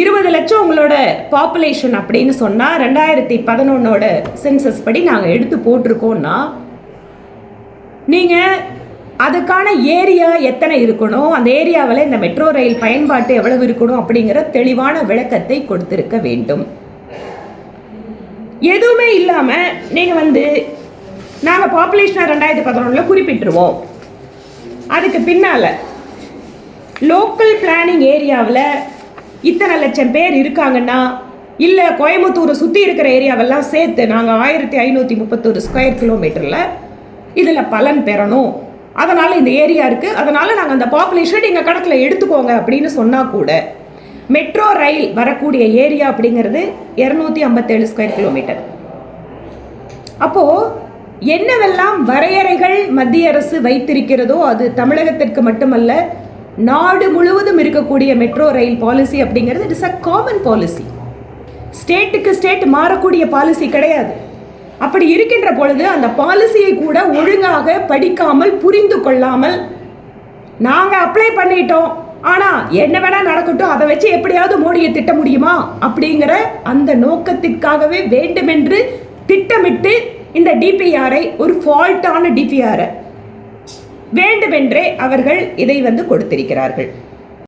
இருபது லட்சம் உங்களோட பாப்புலேஷன் அப்படின்னு சொன்னால் ரெண்டாயிரத்தி பதினொன்னோட சென்சஸ் படி நாங்கள் எடுத்து போட்டிருக்கோம்னா நீங்கள் அதுக்கான ஏரியா எத்தனை இருக்கணும்? அந்த ஏரியாவில் இந்த மெட்ரோ ரயில் பயன்பாட்டு எவ்வளவு இருக்கணும் அப்படிங்கிற தெளிவான விளக்கத்தை கொடுத்திருக்க வேண்டும். எதுவுமே இல்லாமல் நீங்கள் வந்து நாங்கள் பாப்புலேஷனை ரெண்டாயிரத்தி பதினொன்றில் குறிப்பிட்டுருவோம். அதுக்கு பின்னால் லோக்கல் பிளானிங் ஏரியாவில் இத்தனை லட்சம் பேர் இருக்காங்கன்னா இல்லை கோயம்புத்தூரை சுற்றி இருக்கிற ஏரியாவெல்லாம் சேர்த்து நாங்கள் ஆயிரத்தி ஐநூற்றி முப்பத்தொரு ஸ்கொயர் கிலோமீட்டரில் இதில் பலன் பெறணும். அதனால் இந்த ஏரியா இருக்குது அதனால் நாங்கள் அந்த பாப்புலேஷன் எங்கள் கணக்கில் எடுத்துக்கோங்க அப்படின்னு சொன்னால் கூட மெட்ரோ ரயில் வரக்கூடிய ஏரியா அப்படிங்கிறது இரநூத்தி ஐம்பத்தேழு ஸ்கொயர் கிலோமீட்டர் அப்போது என்னவெல்லாம் வரையறைகள் மத்திய அரசு வைத்திருக்கிறதோ அது தமிழகத்திற்கு மட்டுமல்ல நாடு முழுவதும் இருக்கக்கூடிய மெட்ரோ ரயில் பாலிசி அப்படிங்கிறது it is a common policy ஸ்டேட்டுக்கு ஸ்டேட் மாறக்கூடிய பாலிசி கிடையாது. அப்படி இருக்கின்ற பொழுது அந்த பாலிசியை கூட ஒழுங்காக படிக்காமல் புரிந்து கொள்ளாமல் நாங்கள் அப்ளை பண்ணிட்டோம். ஆனால் என்ன வேணால் நடக்கட்டும் அதை வச்சு எப்படியாவது மோடியை திட்ட முடியுமா? அப்படிங்கிற அந்த நோக்கத்திற்காகவே வேண்டுமென்று திட்டமிட்டு இந்த டிபிஆரை ஒரு ஃபால்ட்டான டிபிஆரை வேண்டுமென்றே அவர்கள் இதை வந்து கொடுத்திருக்கிறார்கள்.